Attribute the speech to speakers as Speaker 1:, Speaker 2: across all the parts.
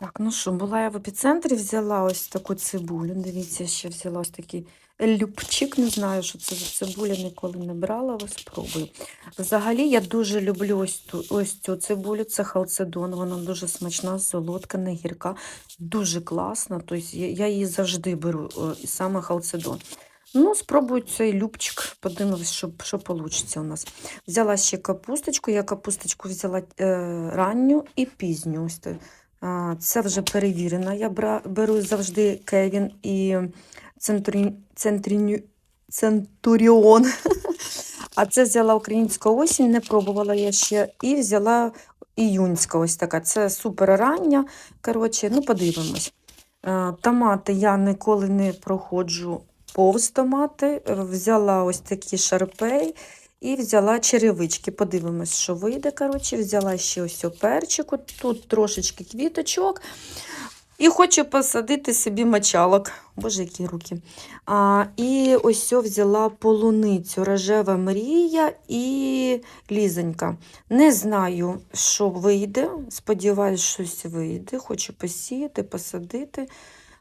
Speaker 1: Так, ну що, була я в епіцентрі, взяла ось таку цибулю. Дивіться, ще взяла ось такий любчик. Не знаю, що це за цибуля, ніколи не брала, але спробую. Взагалі, я дуже люблю ось, ту, ось цю цибулю, це халцедон. Вона дуже смачна, солодка, не гірка, дуже класна. Тобто я, її завжди беру, і саме халцедон. Ну, спробую цей любчик, подивимось, що, що вийде у нас. Взяла ще капусточку. Я капусточку взяла е, ранню і пізню. Ось Це вже перевірено. Я беру завжди Кевін і Центрі... Центуріон. А це взяла українська осінь, не пробувала я ще. І взяла іюнська ось така. Це супер рання. Коротше, ну подивимось. Томати я ніколи не проходжу повз томати. Взяла ось такі шарпей і взяла черевички. Подивимось, що вийде. Коротше, взяла ще ось перчику, тут трошечки квіточок. І хочу посадити собі мочалок. Боже, які руки. А, і ось взяла полуницю, рожева мрія і лізонька. Не знаю, що вийде. Сподіваюсь, щось вийде. Хочу посіяти, посадити.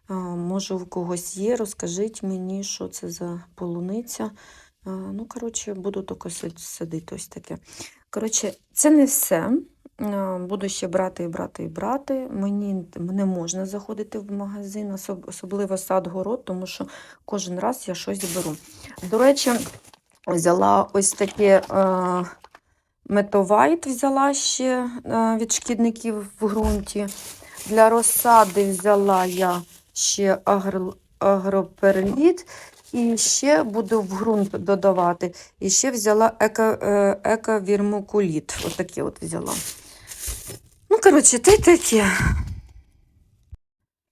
Speaker 1: А, може, у когось є. Розкажіть мені, що це за полуниця. Ну, коротше, буду тільки сад- садити ось таке. Коротше, це не все. Буду ще брати і брати і брати. Мені не можна заходити в магазин, особливо сад-город, тому що кожен раз я щось беру. До речі, взяла ось таке метовайт, взяла ще від шкідників в ґрунті. Для розсади взяла я ще агроперліт. І ще буду в ґрунт додавати. І ще взяла еко, е, ековірмукуліт. Отаке от взяла. Ну, коротше, те таке.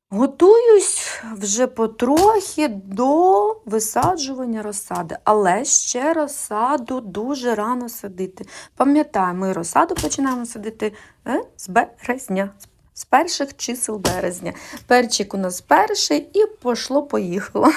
Speaker 1: Готуюсь вже потрохи до висаджування розсади, але ще розсаду дуже рано садити. Пам'ятаю, ми розсаду починаємо садити е, з березня, з перших чисел березня. Перчик у нас перший і пошло-поїхало.